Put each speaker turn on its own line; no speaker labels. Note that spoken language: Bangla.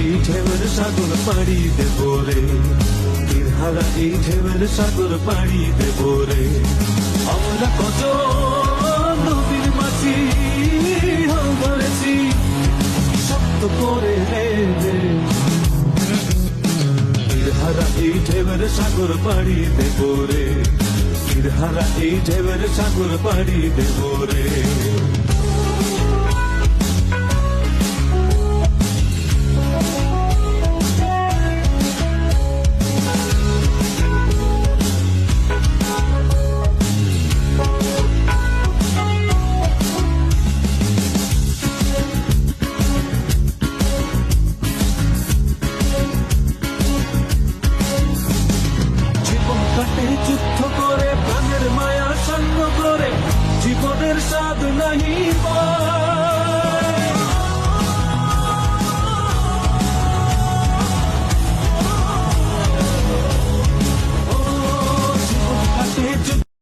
এই ঢেউয়ের সাগর পাড়ি দেব রে। তীরহারা এই ঢেউয়ের সাগর পাড়ি দেব রে। আমরা কত নদীর মাঝি ধরেছি শক্ত করে রে রে তীরহারা এই ঢেউয়ের সাগর পাড়ি দেব রে। তীরহারা এই ঢেউয়ের সাগর পাড়ি দেব রে। ঘাটে যুদ্ধ করে প্রাণের মায়া সন্ন করে জীবনের স্বাদ নাহি পা